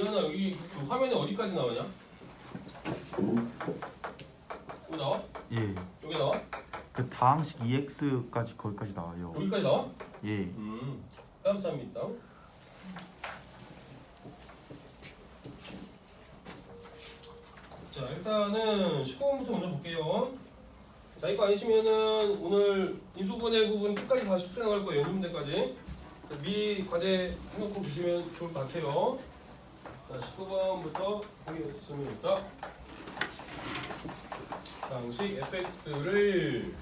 이하나 여기 그 화면에 어디까지 나오냐? 여기 나와? 예. 여기 나와? 그 다항식 EX까지 거기까지 나와요. 여기까지 나와? 예. 음, 감사합니다. 자, 일단은 19번부터 먼저 볼게요. 자, 이거 아니시면은 오늘 인수분해 부분 끝까지 다시 풀어 나갈 거예요. 연습 문제까지. 자, 미리 과제 해놓고 보시면 좋을 것 같아요. 자, 19번부터 보겠습니다. 방식 fx를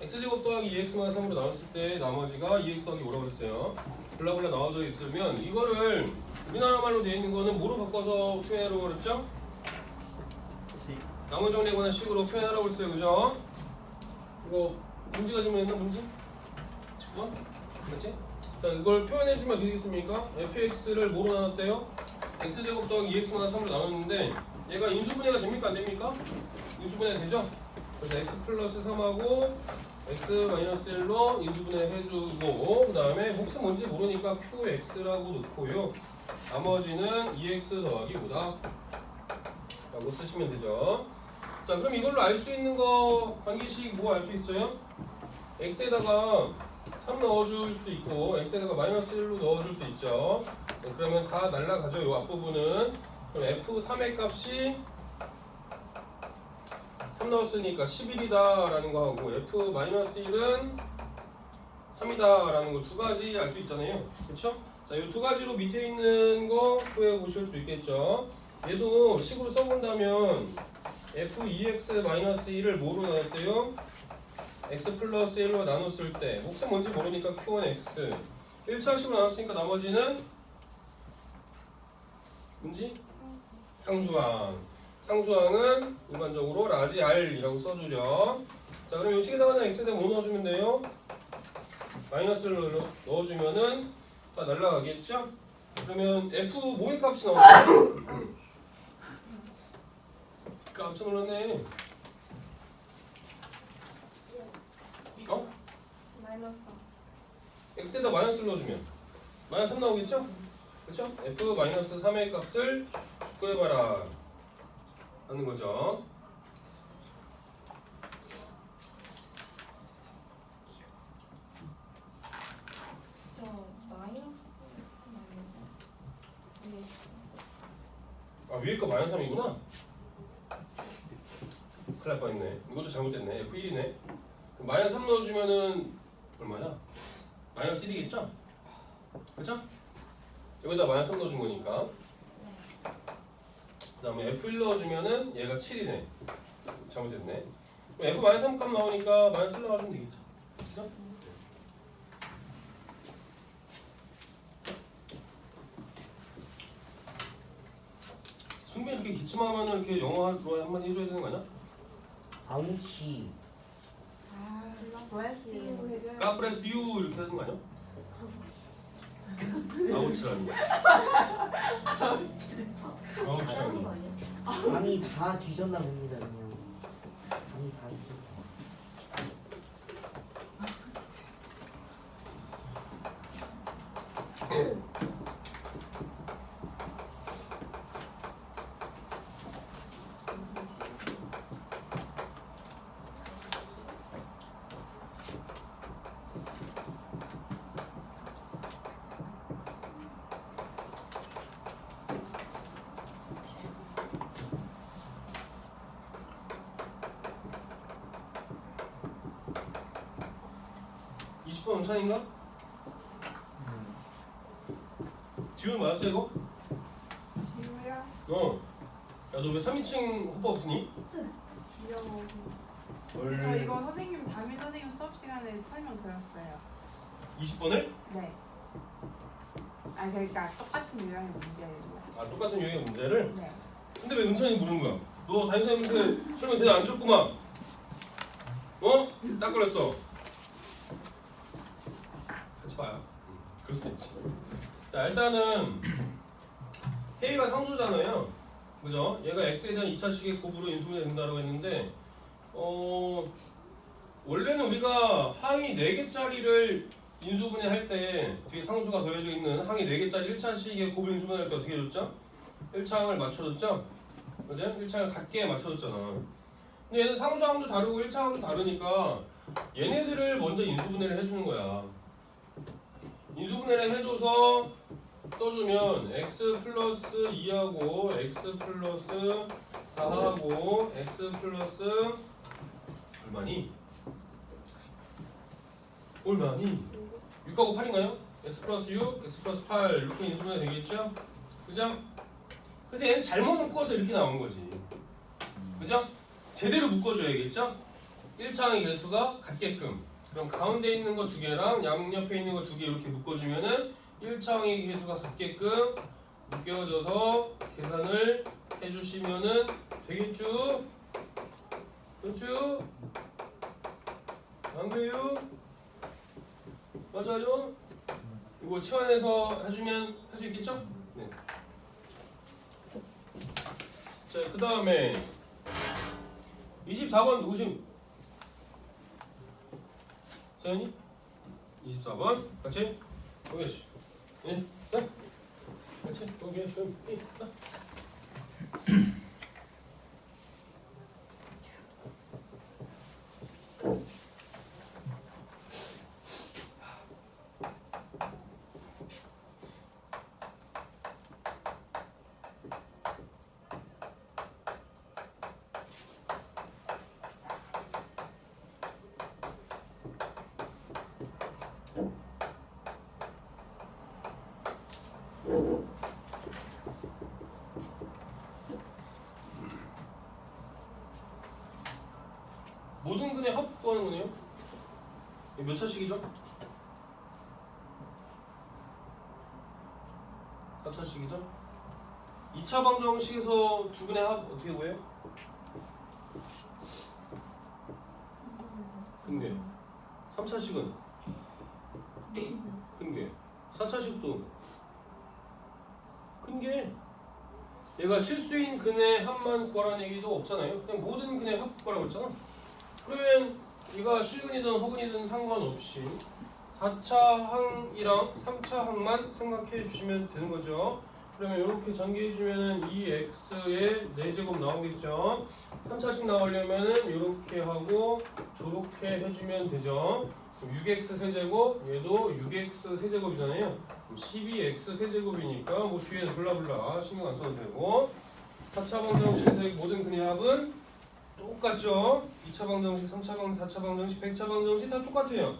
x제곱 더하기 2x만 3으로 나눴을 때 나머지가 2x 더하기 5라고 했어요. 블라블라 나와져 있으면 이거를 우리나라 말로 되어 있는 거는 뭐로 바꿔서 표현하라고 그랬죠? 나무 정리거나 식으로 표현하라고 했어요. 그죠? 이거 문제가 좀 있나 문제? 19번? 그렇지? 자 이걸 표현해주면 되겠습니까? fx를 뭐로 나눴대요? X제곱 더하기 2x만 3으로 나눴는데 얘가 인수분해가 됩니까? 안 됩니까? 인수분해 되죠? 그래서 x 플러스 3하고 x 마이너스 1로 인수분해 해주고 그 다음에 몫은 뭔지 모르니까 qx라고 넣고요 나머지는 2x 더하기 5다 라고 쓰시면 되죠 자 그럼 이걸로 알 수 있는 거 관계식 뭐 알 수 있어요? x에다가 3 넣어줄 수도 있고 x에다가 마이너스 1로 넣어줄 수 있죠 네, 그러면 다 날라가죠 요 앞부분은 그럼 f3의 값이 3 넣었으니까 11이다라는 거 하고 f-1은 3이다라는 거 두 가지 알 수 있잖아요. 그렇죠? 자, 이 두 가지로 밑에 있는 거 구해 보실 수 있겠죠. 얘도 식으로 써본다면 f2x-1을 뭐로 나눴대요? X 플러스 1로 나눴을 때 몫은 뭔지 모르니까 q1x 1차식으로 나눴으니까 나머지는 뭔지? 상수항 상수항은 일반적으로 라지 R이라고 써주죠. 자, 그럼 이 식에다가 x에다 뭐 넣어주면 돼요? 마이너스를 넣- 넣어주면은 다 날라가겠죠? 그러면 f 뭐의 값이 나오나요? 깜짝 놀랐네. 어? 마이너스 x에다 마이너스를 넣어주면 마이너스 3 나오겠죠? 그렇죠? f 마이너스 3의 값을 구해봐라 하는 거죠. 아 위에 거 마이너스 3이구나. 큰일 날 뻔했네. 이것도 잘못됐네. F1이네. 마이너스 3 넣어주면은 얼마냐? 마이너스 1이겠죠? 그렇죠? 여기다 마이너스 3 넣어준 거니까. 그 다음에 F1 넣어주면은 얘가 7이네. 잘못됐네. F 마이너스 3값 나오니까 마이너스 1 넣어주면 되겠죠? 그죠? 승빈 이렇게 기침하면 이렇게 영어로 한마디 해줘야 되는 거 아니야? 아우치 아 bless you God bless you 이렇게 하는 거 아니야? 아우치라는 거. 아우치라는 거. 방이 다 뒤졌나 봅니다 그냥 방이 다 뒤졌다 이 20번 음차인가? 지훈 맞았어 이거? 지우야 어. 야 너 왜 3인칭 호빠 없으니? 귀여워 저 헐. 이거 선생님 담임 선생님 수업 시간에 설명 들었어요 20번을? 네 아, 그러니까 똑같은 유형의 문제예요. 아 똑같은 유형의 문제를? 네. 근데 왜 은찬이 물은 거야? 너 담임선생님한테 설명 제대로 안 들었구만. 어? 딱 걸렸어. 음, 그럴 수도 있지. 자 일단은 K가 상수잖아요. 그죠? 얘가 X에 대한 2차식의 곱으로 인수분해 된다고 했는데 어 원래는 우리가 항이 4개짜리를 인수분해 할때 뒤에 상수가 더해져 있는 항이 4개짜리 1차식의 곱을 인수분해 할 때 어떻게 해줬죠? 1차항을 맞춰줬죠? 그죠? 1차항을 같게 맞춰줬잖아 근데 얘는 상수항도 다르고 1차항도 다르니까 얘네들을 먼저 인수분해를 해주는 거야 인수분해를 해줘서 써주면 x 플러스 2하고 x 플러스 4하고 x 플러스 얼마니? 얼마니? 6하고 8인가요? x 플러스 6, x 플러스 8 이렇게 인수분해 되겠죠? 그죠? 그래서 얘는 잘못 묶어서 이렇게 나온 거지 그죠? 제대로 묶어줘야겠죠? 1차항의 개수가 같게끔 그럼 가운데 있는 거 두 개랑 양옆에 있는 거 두 개 이렇게 묶어주면은 일차항의 개수가 같게끔 묶여져서 계산을 해주시면은 되겠죠? 그렇죠? 안 돼요? 맞아요? 이거 치환해서 해주면 할 수 있겠죠? 네. 자, 그 다음에 24번 누구시면 서현이 24번. 같이 오케이 네, 네. 같이 오케이 시작 모든 근의 합 구하는 거네요. 몇 차식이죠? 4차식이죠? 2차 방정식에서 두 근의 합 어떻게 구해요? 근계 3차식은 근계 4차식도 근계 얘가 실수인 근의 합만 구하라는 얘기도 없잖아요 그냥 모든 근의 합 구하라고 했잖아 그러면 얘가 실근이든 허근이든 상관없이 4차 항이랑 3차 항만 생각해 주시면 되는 거죠. 그러면 이렇게 전개해 주면은 2x의 4제곱 나오겠죠. 3차식 나오려면은 이렇게 하고 저렇게 해주면 되죠. 6x 세제곱 얘도 6x 세제곱이잖아요. 12x 세제곱이니까 뭐 뒤에 블라블라 신경 안 써도 되고 4차 방정식에서의 모든 근의 합은 똑같죠? 2차 방정식, 3차 방정식, 4차 방정식, 100차 방정식 다 똑같아요.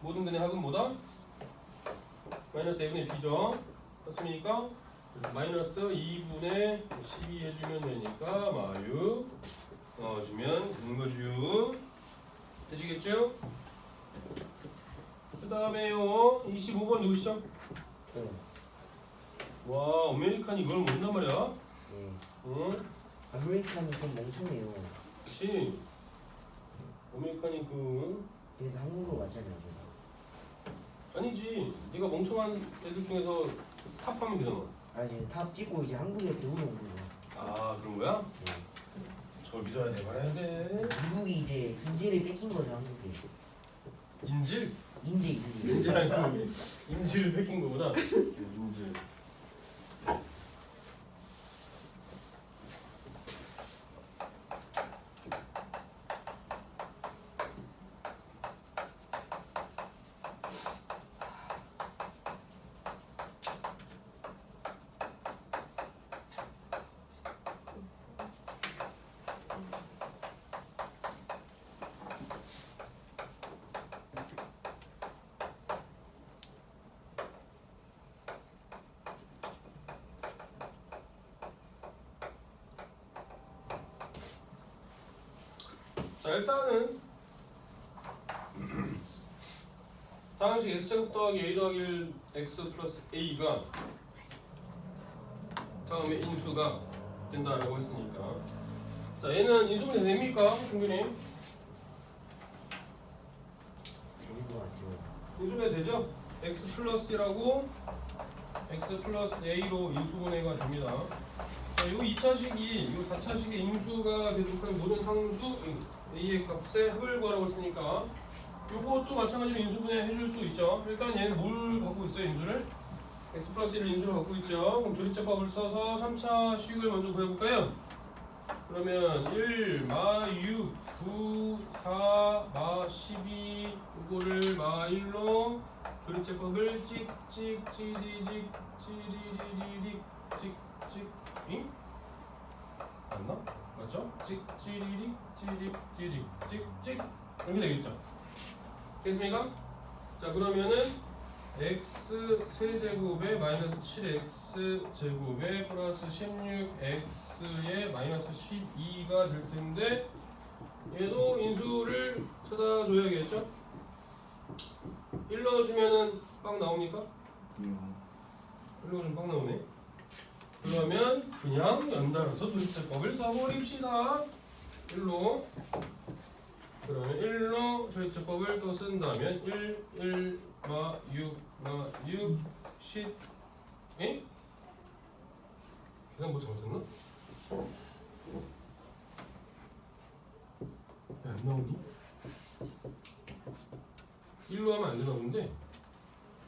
모든 근의 합은 뭐다? 마이너스 2분의 b죠. 그래서 마이너스 2분의 12 해주면 되니까 마유 넣어주면 되는 거죠. 되시겠죠? 그 다음에요 25번 누구시죠? 네. 와 아메리칸이 이걸 모른단 말이야? 네. 응? 아메리칸이 좀 멍청해요. 그치? 아메리칸이 그 그래서 한국어 맞잖아요. 제가. 아니지 네가 멍청한 애들 중에서 탑하면 되잖아 아 지금 탑 찍고 이제 한국에 배우러 온 거예요. 아 그런 거야? 네. 저걸 믿어야 돼 말아야 돼 미국이 이제 인재를 뺏긴 거죠 한국에. 인질? 인재. 인질 아니고 인질을 뺏긴 거구나 인질 일단은 다항식 x제곱 더하기 a 더하기 1 x 플러스 a가 다음에 인수가 된다라고 했으니까 자 얘는 인수분해 됩니까 같아요. 인수분해 되죠? x 플러스라고 x 플러스 a로 인수분해가 됩니다. 자, 요 2차식이 요 4차식의 인수가 되도록 하는 모든 상수 a의 값의 합을 구하라고 했으니까 요것도 마찬가지로 인수분해 해줄 수 있죠. 일단 얘는 뭘 갖고 있어요, 인수를? x 플러스 1을 인수를 갖고 있죠. 그럼 조립제법을 써서 3차 식을 먼저 구해볼까요? 그러면 1, 마, 6, 9, 4, 마, 12 이거를 마 1로 조립제법을 찍, 찍, 찌리직, 찌리리리릭, 찍, 찍, 잉? 맞나? 맞죠? 찍, 찌리릭, 찌릭, 찌직, 찍, 찍 이렇게 되겠죠? 됐습니까? 자 그러면은 x 세제곱에 마이너스 7x 제곱에 플러스 16x에 마이너스 12가 될 텐데 얘도 인수를 찾아줘야겠죠? 1 넣어주면은 빵 나옵니까? 음. 1 넣어주면 빵 나오네 그러면 그냥 연달아서 조립제법을 써버립시다 1로 그러면 1로 조립제법을 또 쓴다면 1, 1, 마, 6, 마, 6, 10 에? 계산 뭐 잘못했나? 왜안 나오니? 1로 하면 안 되나 본데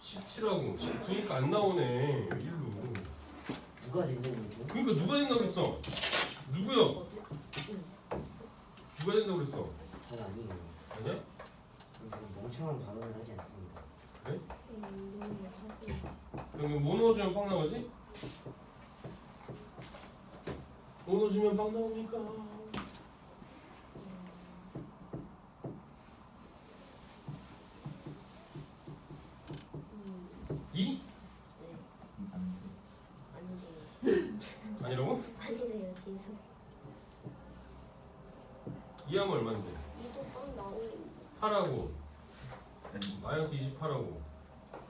17하고 19니까 안 나오네 1로 누가 된다는 거죠? 그러니까 누가 된다고 그랬어? 누구야? 누가 된다고 그랬어? 전 아니에요. 아니야? 멍청한 발언을 하지 않습니다. 그러면 뭐 넣어주면 빵 나오지? 뭐 넣어주면 빵 나옵니까? 이? 아니라고? 아니래요 계속 이 하면 얼마인데? 이도 빵 나오는 8하고 마이너스 28하고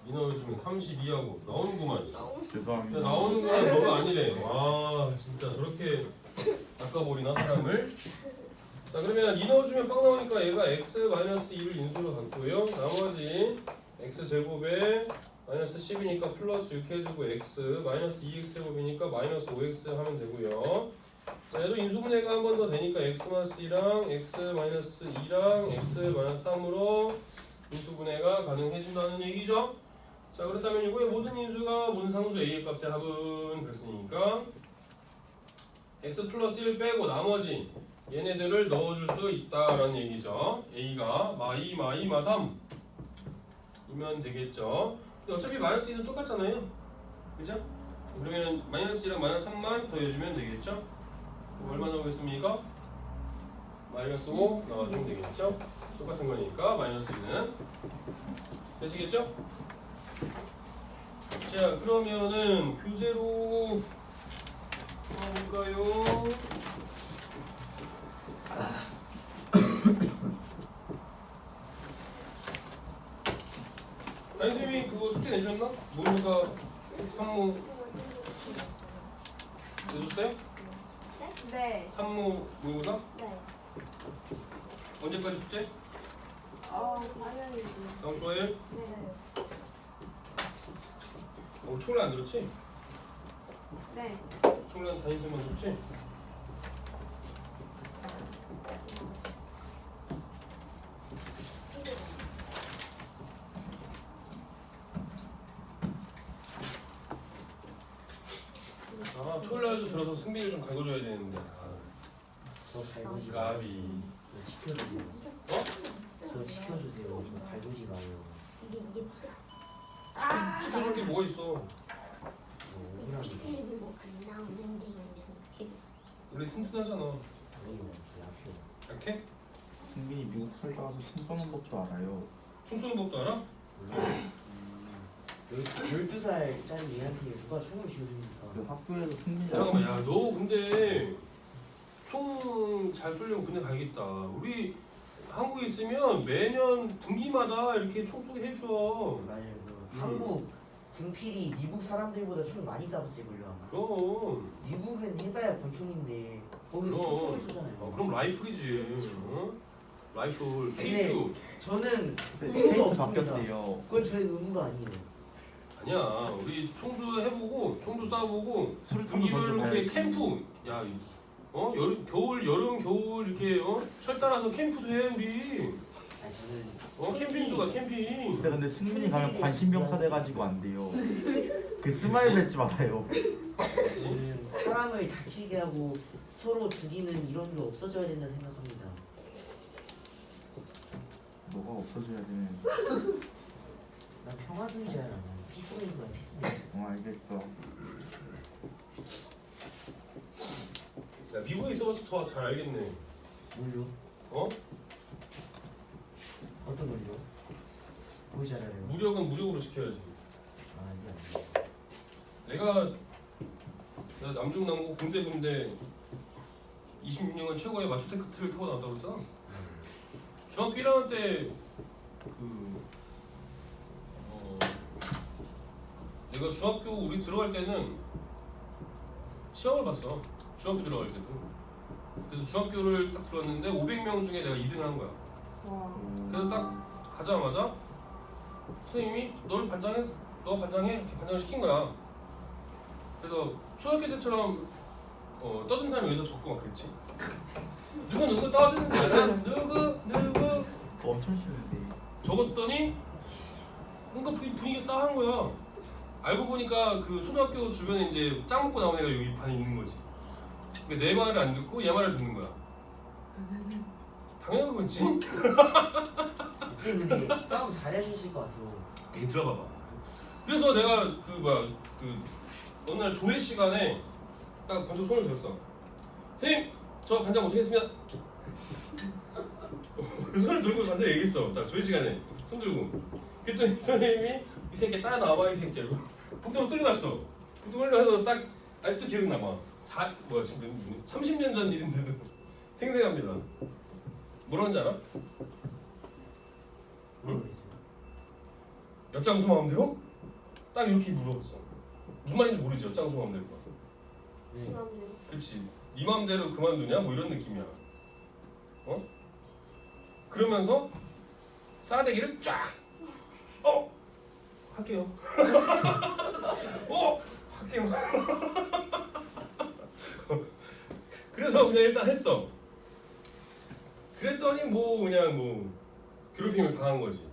이 넣어주면 32하고 나오는구만 나오는 야, 죄송합니다. 나오는 거야 너가 아니래. 와 진짜 저렇게 낚아버리나 사람을? 자 그러면 이 넣어주면 빵 나오니까 얘가 x 마이너스 2를 인수로 갖고요. 나머지 x 제곱에 마이너스 10이니까 플러스 6 해주고 x 마이너스 2x 제곱이니까 마이너스 5x 하면 되고요. 자 얘도 인수분해가 한 번 더 되니까 x 마이너스 2랑 x 마이너스 2랑 x 마이너스 3으로 인수분해가 가능해진다는 얘기죠. 자 그렇다면 이거의 모든 인수가 모든 상수 a의 값의 합은 그랬으니까 x 플러스 1 빼고 나머지 얘네들을 넣어줄 수 있다라는 얘기죠 a가 마2 마2 마3 이면 되겠죠 어차피 마이너스 2는 똑같잖아요 그죠? 그러면 마이너스 2랑 마이너스 3만 더해주면 되겠죠 얼마 나오겠습니까? 마이너스 5 나와주면 되겠죠 똑같은 거니까 마이너스 2는 되시겠죠? 자 그러면은 교재로 볼까요? 아니 선생님이 그거 숙제 내주셨나? 모의고사 산모 내줬어요? 네. 산모 모의고사? 네 언제까지 숙제? 어, 화요일. 다음 주 화요일? 네. 어, 토요일 안 들었지? 네. 토요일 담임쌤만 들었지? 아 토요일 날도 들어서 승빈이를 좀 갈궈줘야 되는데 아, 저. 가비 저 지켜주세요. 어? 저 지켜주세요. 저 달구지 마요. 이게 이게 티 지켜줄 게 뭐가 있어 뭐. 이게 뭐안 무슨 어떻게 원래 튼튼하잖아. 약해? 승빈이 미국 살다 와서 총 쏘는 법도 알아요. 총 쏘는 법도 알아? 몰라요. 열- 12살짜리 얘한테 누가 총을 그 쥐어줍니까? 학교에서 승빈이 잠깐만 야 너 근데 총잘 쏘려면 군대 가야겠다 우리 한국에 있으면 매년 분기마다 이렇게 총 쏘게 해줘 맞아요. 그 음. 한국 군필이 미국 사람들보다 총 많이 쏴봤을걸요 아마. 그럼 미국은 해봐야 권총인데 거기 그럼. 총총을 쏘잖아요. 어, 그럼 라이플이지 어? 라이플 근데 K2 저는 의무가 없습니다. 바뀌었대요. 그건 저의 의무가 아니에요. 아니야 우리 총도 해보고 총도 쏴보고 수류탄도 분기별로 이렇게. 캠프 야 이- 어? 여름 겨울 여름 겨울 이렇게 어? 철 따라서 캠프도 해 우리 아 저는 어 캠핑도 가 캠핑. 진짜 근데 승민이 가면 관심병사 돼가지고 안 돼요. 그 스마일 배지 받아요. 저는 사람을 다치게 하고 서로 죽이는 이런 게 없어져야 된다 생각합니다. 뭐가 없어져야 되는. 난 평화주의자야. 피스메이커야 피스메이커. 어 알겠어. 야 미국에 있어봐서 더 잘 알겠네. 뭘로? 어? 어떤? 뭘 잘해요? 무력은 무력으로 지켜야지. 아 이게 아니야. 내가 내가 남중 남고 군대 군대 26년간 최고의 마추 테크트를 타고 나왔다고 그랬잖아. 중학교 1학년 때그 어, 내가 중학교 우리 들어갈 때는 시험을 봤어. 중학교 들어갈 때도. 그래서 중학교를 딱 들어왔는데 500명 중에 내가 2등을 한 거야. 와. 그래서 딱 가자마자 선생님이 너를 반장해, 너 반장해 이렇게 반장을 시킨 거야. 그래서 초등학교 때처럼 어, 떠든 사람이 여기다 적고 막 그랬지. 누구 누구 떠든 사람 누구 누구 엄청 싫은데. 적었더니 뭔가 분위- 분위기가 싸한 거야. 알고 보니까 그 초등학교 주변에 이제 짱 먹고 나온 애가 여기 반에 있는 거지. 그러니까 내 말을 안 듣고 얘 말을 듣는 거야. 당연한 거지. 쌤 근데 싸움 잘하셨을 것 같아요. 에이 들어봐봐. 그래서 내가 그 뭐야 그 어느 날 조회 시간에 딱 번쩍 손을 들었어. 선생님 저 반장 못하겠습니다. 그 손을 들고 반장 얘기했어. 딱 조회 시간에 손 들고. 그랬더니 선생님이 이 새끼 따라 나와봐 이 새끼 이러고 복도로 끌려갔어. 복도 끌려가서 딱 아직도 기억 남아. 사 뭐야 지금 몇 년? 30년 전 일인데도 생생합니다. 뭐라는지 알아? 모르겠어요. 몇 장수 마음대로? 딱 이렇게 물어봤어. 무슨 말인지 모르지 몇 장수 마음대로가. 네. 심하면 그치. 네 마음대로 그만두냐? 뭐 이런 느낌이야. 어? 그러면서 싸대기를 쫙. 어? 할게요. 어? 할게요. 그래서 그냥 일단 했어. 그랬더니 뭐 그냥 뭐 괴롭힘을 당한 거지.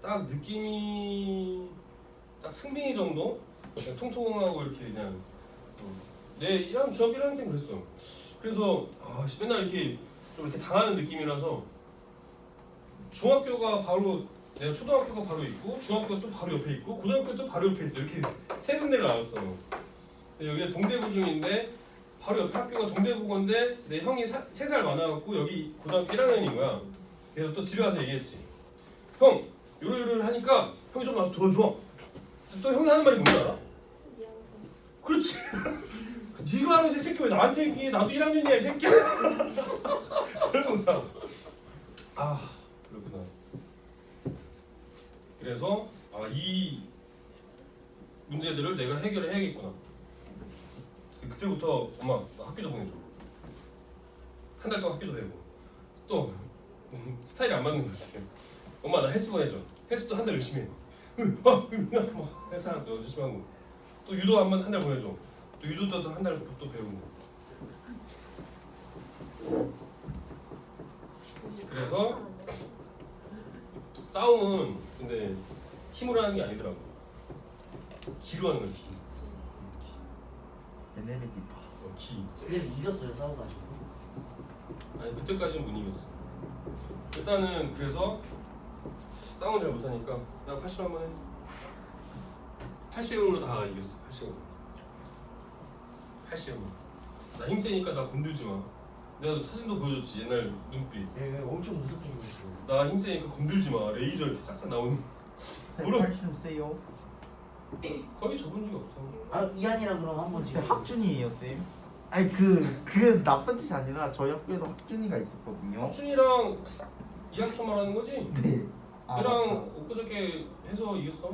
딱 느낌이 딱 승빈이 정도 그냥 통통하고 이렇게 그냥 어, 내 1학년 중학교 1학년 때 그랬어. 그래서 아, 씨, 맨날 이렇게 좀 이렇게 당하는 느낌이라서 중학교가 바로 내가 초등학교가 바로 있고 중학교가 또 바로 옆에 있고 고등학교 또 바로 옆에 있어 이렇게 세 군데를 나왔어. 여기가 동대부 중인데 바로 옆에 학교가 동대부건데 내 형이 세 살 많아갖고 여기 고등학교 1학년인 거야. 그래서 또 집에 가서 얘기했지. 형 요러요러 하니까 형이 좀 와서 도와줘. 또 형이 하는 말이 뭔지 알아? 그렇지. 네가 하는 이 새끼 왜 나한테 얘기해? 나도 1학년이야 이 새끼야. 그러구나. 아 그렇구나. 그래서 아 이 문제들을 내가 해결을 해야겠구나. 그- 그때부터 엄마 나 학교도 보내줘. 한 달 동안 학교도 되고 또 음, 스타일이 안 맞는 것 같아. 엄마 나 헬스 보내줘. 헬스도 한 달 열심히 해. 응, 아, 응, 나, 뭐, 헬스 하나 또 열심히 하고. 또 유도 한 번 한 달 보내줘. 또 유도도 한 달 또 배우고. 그래서 싸움은 근데 힘으로 하는 게 아니더라고. 기로 하는 거야 기. 에네르기. 어, 기. 그래서 이겼어요 싸워가지고. 아니 그때까지는 못 이겼어. 일단은 그래서 싸움을 잘 못하니까 나80 한번 해. 80으로 다 이겼어. 80으로. 80으로. 나 힘세니까 나 건들지 마. 내가 사진도 보여줬지 옛날 눈빛. 네 엄청 무섭게 생겼어요. 나 힘세니까 건들지 마. 레이저 이렇게 싹싹 나오는. 쌤 뭐라? 팔씨름 세요? 거의 접은 적이 없어. 아 이한이랑 그럼 한번 쌤 지금 학준이에요 쌤? 아니 그, 그 나쁜 뜻이 아니라 저희 학교에도 학준이가 있었거든요 학준이랑 이학초 말하는 거지? 네 아, 걔랑 엊그저께 해서 이겼어.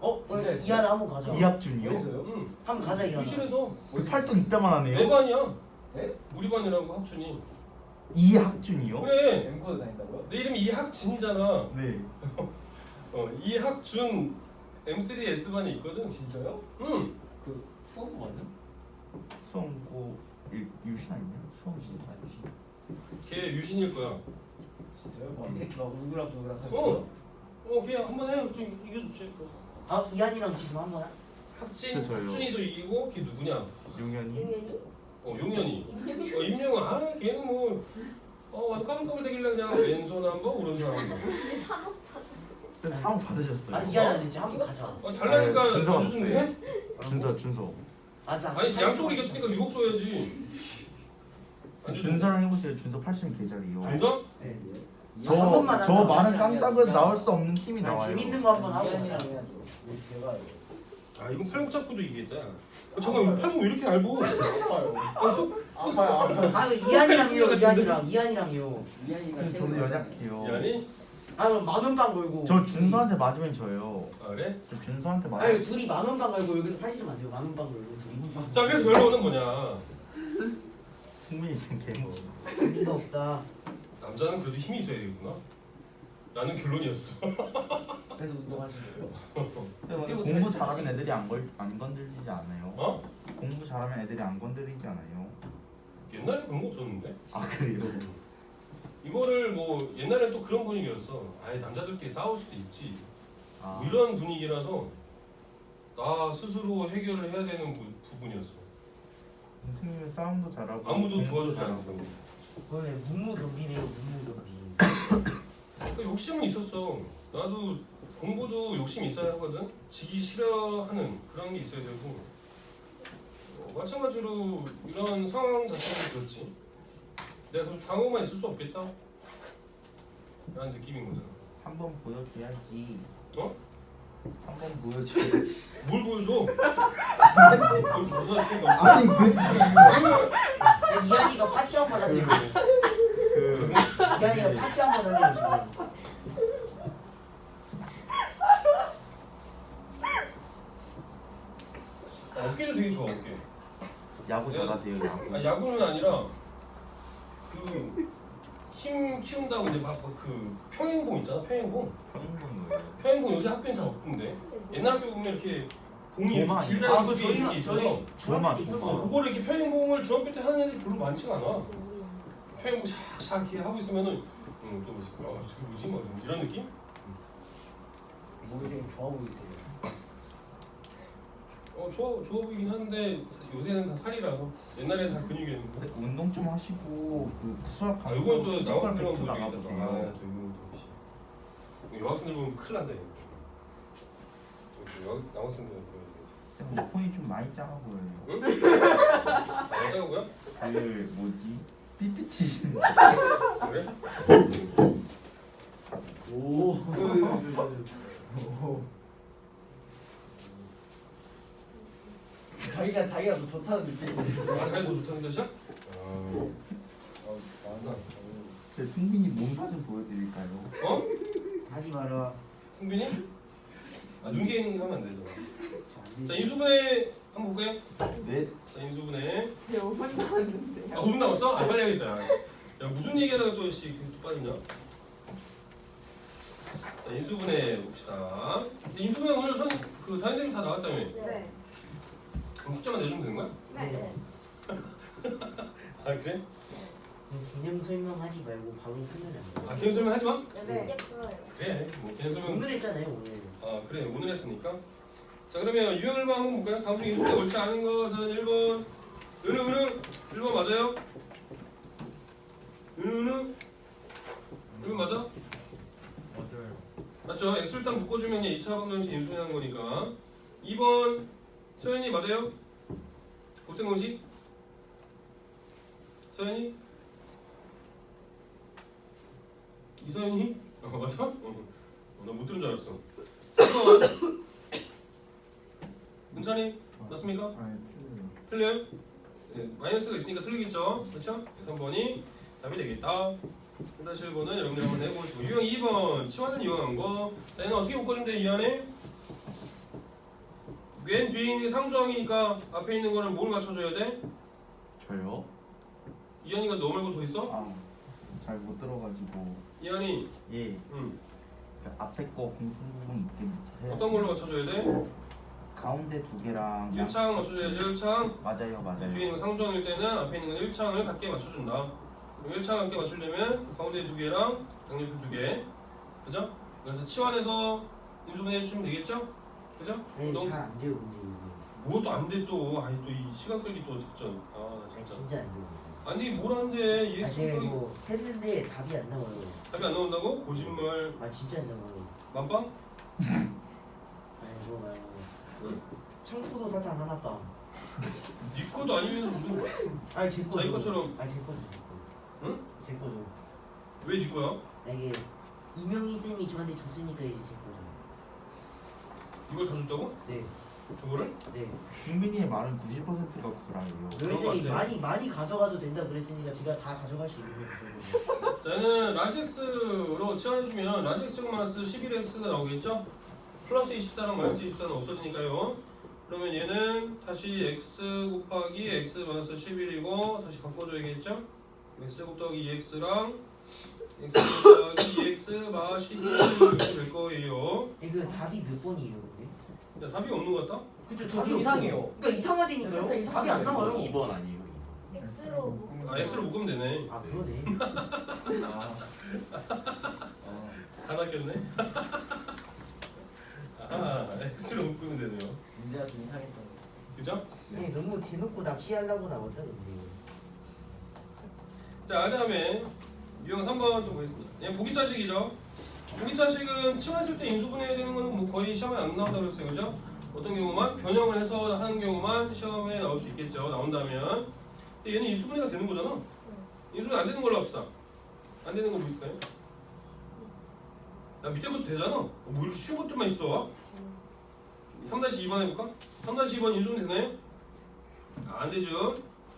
어 진짜 이한 한번 가자. 이학준이요? 어디서요? 응. 한번 가자 이한. 교실에서 우리 팔뚝 이따만 하네요 내 반이야. 네? 우리 반이라고 학준이. 이학준이요? 그래. 엠코드 다닌다고요? 내 이름이 이학진이잖아. 네 어, 이학준 M3 S 반에 있거든. 진짜요? 응. 그 수업 맞음? 수험고 일- 유신 아니냐? 수험고 아니지. 걔 유신일 거야. 진짜요? 막 이렇게 막 울그락불그락 하는 어. 거? 어, 걔 한번 해. 또 이겨도 돼. 아 이한이랑 지금 한번 학진, 저요. 학준이도 이기고 걔 누구냐? 용현이 유면이? 어, 용현이. 어, 임영은 아, 걔는 뭐 어, 와서 까불까불 대길래 그냥 왼손 한 번, 오른손 한 번. 사먹 쌤 사업 받으셨어요? 아 이한이랑 이제 한번 가자 어, 달라니까 아, 준서 안 주던데? 준서 준서 맞아 아니, 양쪽으로 이겼으니까 6억 줘야지. 안 주던데? 준서랑 해보세요 준서 80 계절이요 준서? 네. 저, 한 번만 저 하자. 많은 깡따구에서 나올 수 없는 팀이 아, 나와요 재밌는 거 한번 하고 가자 제가. 아, 이건 팔목 잡고도 이기겠다. 어, 잠깐, 이거 팔목 왜 이렇게 얇아? 아파요 아파요. 아 이한이랑요 이한이랑 이한이랑요 이한이가 쌤 저는 연약해요 아니? 아 그럼 만원빵 걸고 저 준서한테 맞으면 져요 아, 그래? 저 준서한테 아니 맞으면 둘이 만원빵 걸고 여기서 팔시면 안 돼요 만원빵 걸고 둘이 자, 그래서 결론은 뭐냐? 승민이 좀 개모 재미가 없다 남자는 그래도 힘이 있어야 되겠구나. 라는 결론이었어. 그래서 운동하신 거예요? 공부 잘하면 애들이 안, 걸, 안 건들리지 않아요? 어? 공부 잘하면 애들이 안 건드리지 않아요? 옛날에 그런 거 없었는데? 아 그래요? 이거를 뭐 옛날엔 또 그런 분위기였어. 아예 남자들끼리 싸울 수도 있지. 아, 뭐 이런 분위기라서 나 스스로 해결을 해야 되는 부, 부분이었어. 선생님은 싸움도 잘하고 아무도 공부도 도와주지 거. 그거는 문무경비네요 문무경비 그러니까 욕심은 있었어. 나도 공부도 욕심 있어야 하거든. 지기 싫어하는 그런 게 있어야 되고. 어, 마찬가지로 이런 상황 자체는 그렇지. 내가 그 당호만 있을 수 없겠다. 라는 느낌인 거잖아. 한 번 보여줘야지 어? 한 번 보여줘야지 뭘 보여줘? 뭘 거 아니 그, 야, 이한이가 파티 한번 하네요 그 이한이가 파티 한번 하네요 지금 아, 어깨도 되게 좋아 어깨. 야구 잘 하세요 야구 아 야구는 아니라 그 힘 키운다고 이제 막 그 평행봉 있잖아 평행봉. 평균 거예요 평행봉 요새 학교엔 잘 없던데. 옛날 학교 보면 이렇게 봉이 도마 이렇게 아니야? 길다란 아, 그게 이렇게 저희 있어서 저희 중학교 때 어, 있었어. 그거를 이렇게 평행봉을 중학교 때 하는 애들이 별로 많지가 않아. 평행봉 샥샥 이렇게 하고 있으면은 음, 또 야, 저게 뭐지? 막 이런 느낌? 목이 되게 좋아 보이세요. 어 좋아 좋아 보이긴 하는데 요새는 다 살이라서 옛날에는 다 근육이었는데. 근데 운동 좀 하시고 그 수학 아 이건 또 나왔으면 팩트 보여주겠다. 나가보세요 아또 이건 또 씨. 여학생들 보면 큰일 난다 이거. 여 남학생들 보여줘. 쌤 뭐, 폰이 좀 많이 작아 보여요 응? 아 여자고요? 그 뭐지 삐삐치신 그래? 오. 자기가 자기가 더 좋다는 느낌이 아 자기 더 좋다는 뜻이야? 아, 아, 맞아. 제 승민이 몸사 좀 보여드릴까요? 어? 하지 마라 승빈이? 아 눈갱 하면 안 되잖아. 자 인수분해 한번 볼까요? 네자 인수분해. 제 5분 남았는데. 아 5분 남았어? 아 빨리 해야겠다. 야 무슨 얘기하다가 또 씨 또 빠졌냐? 자 인수분해 봅시다. 근데 인수분해 오늘 선그 단생이 다 나왔다며. 네. 숫자만 내주면 되는 거야? 네. 아 그래? 개념 설명하지 말고 바로 설명이 안아 돼. 개념 설명 하지 마? 네. 문제 풀어요. 그래. 뭐 개념 설명. 오늘 했잖아요 오늘 아 그래 오늘 했으니까 자 그러면 유형을만 한번 볼까요? 다음 중에 인수분해 옳지 않은 것은 1번 은우 은우 1번 맞아요? 은우 은우 1번 맞아? 맞아요 맞죠? X를 딱 묶어주면 2차 방정식 인수분해하는 거니까 2번 서현이 맞아요? 곱셈 공식? 서현이? 이서현이? 어 맞아? 어, 어, 나못 들은 줄 알았어 3번 은찬이? 맞습니까? 아니 틀려요 틀려요? 네, 마이너스가 있으니까 틀리겠죠? 그렇죠? 3번이 답이 되겠다. 다시 1번은 여러분들 한번 해보시고 유형 2번 치환을 이용한 거 자, 얘는 어떻게 돼? 이 안에 맨 뒤에 있는 게 상수항이니까 앞에 있는 거는 뭘 맞춰줘야 돼? 저요? 이한이가 너 말고 더 있어? 아잘 못 들어가지고 이한이 예 음, 그 앞에 거 공통 부분 있게 해야 어떤 걸로 맞춰줘야 돼? 가운데 두 개랑 양- 1창 맞춰줘야지 1창 맞아요 뒤에 있는 맞아요 거 상수항일 때는 앞에 있는 건 1창을 같게 맞춰준다 그럼 1차 함께 맞추려면 가운데 두 개랑 양옆에 두 개. 그죠? 그래서 치환해서 인수분해 해주시면 되겠죠? 그죠? 네, 너무 잘안 돼요 근데 이거. 뭐또 안돼 또. 아니 또 이 시간 끌기 또 작전. 아, 나 아, 진짜. 진짜 안 돼요. 아니 뭘 안 돼. 아, 제가 이거 했는데 답이 안 나와요. 답이 안 나온다고? 거짓말. 아 진짜 안 나와요. 만빵? 아니 이거 말고 응. 청포도 사탕 하나 빵. 네 거도 아니면 무슨 아니 제 거죠. 자기 것처럼. 아니 제 거죠. 제 거. 응? 제 거죠. 왜 네 거야? 아, 이게 이명희 쌤이 저한테 줬으니까 이제 제 거죠. 이걸 다 줬다고? 네, 저거를? 네. 국민이의 말은 90%가 구라예요. 같아요. 많이 많이 가져가도 된다 그랬으니까 제가 다 가져갈 수 있는 거죠. 자, 얘는 라지엑스로 치환해주면 라지엑스 마이너스 11x가 나오겠죠? 플러스 24랑 마이너스 24는 없어지니까요. 그러면 얘는 다시 x 곱하기 x 마이너스 11이고 다시 바꿔줘야겠죠? x 제곱 더하기 2x랑 x 곱하기 2x 마11 이렇게 될 거예요. 이거 답이 몇 번이에요, 근데 답이 없는 것 같다? 그쵸, 답이 답이 이상해요. 그러니까 이상하다니까요. 진짜 답이 안. 나와요. 2번 아니에요? X로 묶으면 아, x로 묶으면 되네. 아 그러네. 아. 다 낚였네. 아, x로 묶으면 되네요. 문제가 좀 이상했던 거. 그죠? 네, 너무 대놓고 낚시하려고 나왔다 근데. 자, 그 다음에 유형 3번 또 보겠습니다. 얘 보기 차식이죠. 보기차식은 치환했을 때 인수분해해야 되는 거는 뭐 거의 시험에 안 나온다고 그랬어요. 그죠? 어떤 경우만 변형을 해서 하는 경우만 시험에 나올 수 있겠죠. 나온다면. 근데 얘는 인수분해가 되는 거잖아. 인수분해 안 되는 걸로 합시다. 안 되는 거 뭐 있을까요? 나 밑에 것도 되잖아. 뭐 이렇게 쉬운 것들만 있어. 3-2번 해볼까? 3-2번 인수분해 되나요? 아, 안 되죠.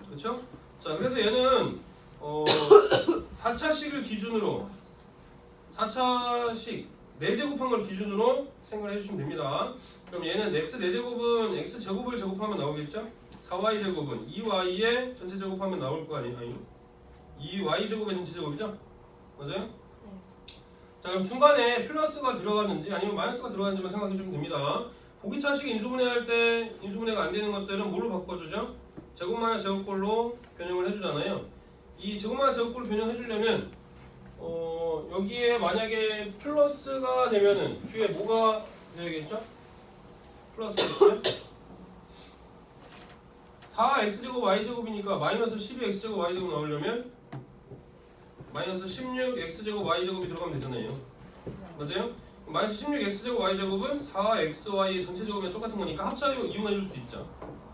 그렇죠? 자, 그래서 얘는 어 4차식을 기준으로 4차식 4제곱한 걸 기준으로 생각을 해주시면 됩니다. 그럼 얘는 x 4제곱은 x 제곱을 제곱하면 나오겠죠? 4y 제곱은 2y의 전체 제곱하면 나올 거 아니에요? 아니 2y 제곱의 전체 제곱이죠? 맞아요? 자 그럼 중간에 플러스가 들어갔는지 아니면 마이너스가 들어갔는지만 생각해 주면 됩니다. 보기차식 인수분해 할 때 인수분해가 안 되는 것들은 뭘로 바꿔주죠? 제곱 마이너스 제곱꼴로 변형을 해주잖아요. 이 제곱 마이너스 제곱꼴로 변형해 주려면 어, 여기에 만약에 플러스가 되면은 뒤에 뭐가 되겠죠? 있어요? 4x제곱 y제곱이니까 마이너스 12x제곱 y제곱 나오려면 마이너스 16x제곱 y제곱이 들어가면 되잖아요. 맞아요? 마이너스 16x제곱 y제곱은 4xy의 전체 제곱이랑 똑같은 거니까 합차로 이용해 줄 수 있죠.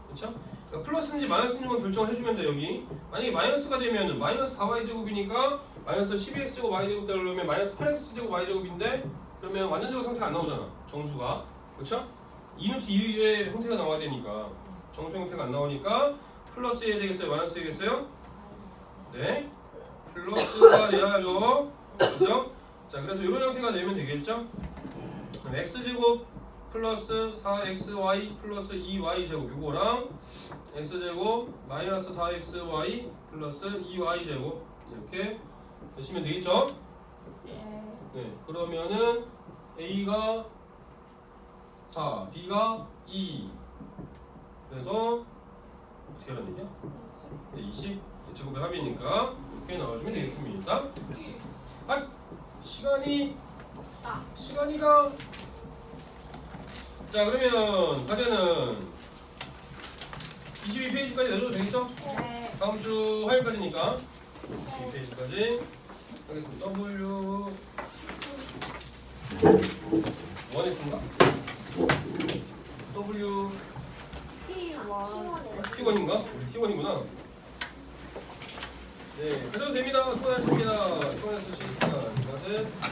그렇죠? 그러니까 플러스인지 마이너스인지만 결정을 해주면 돼 여기 만약에 마이너스가 되면 마이너스 4y제곱이니까 마이너스 12x제곱 y제곱 되려면 마이너스 8x제곱 y제곱인데 그러면 완전 제곱 형태가 안 나오잖아 정수가 그렇죠? 2루트 2의 형태가 나와야 되니까 정수 형태가 안 나오니까 플러스 해야 되겠어요 마이너스 되겠어요? 네 플러스가 돼야죠 그죠? 자 그래서 이런 형태가 되면 되겠죠? 그럼 x제곱 플러스 4xy 플러스 2y제곱 이거랑 x제곱 마이너스 4xy 플러스 2y제곱 이렇게 되시면 되겠죠? 네. 네 그러면은 a가 4, b가 2 그래서 어떻게 하라는 얘기야? 네, 20 제곱의 합이니까 이렇게 나와주면 되겠습니다 아 시간이 시간이가 자 그러면 과제는 22페이지까지 내줘도 되겠죠? 네. 다음 주 화요일까지니까 22페이지까지 하겠습니다. W 원했습니다. W T1. T1인가? 우리 T1이구나. 네, 가셔도 됩니다. 수고하셨습니다. 수고하셨습니다.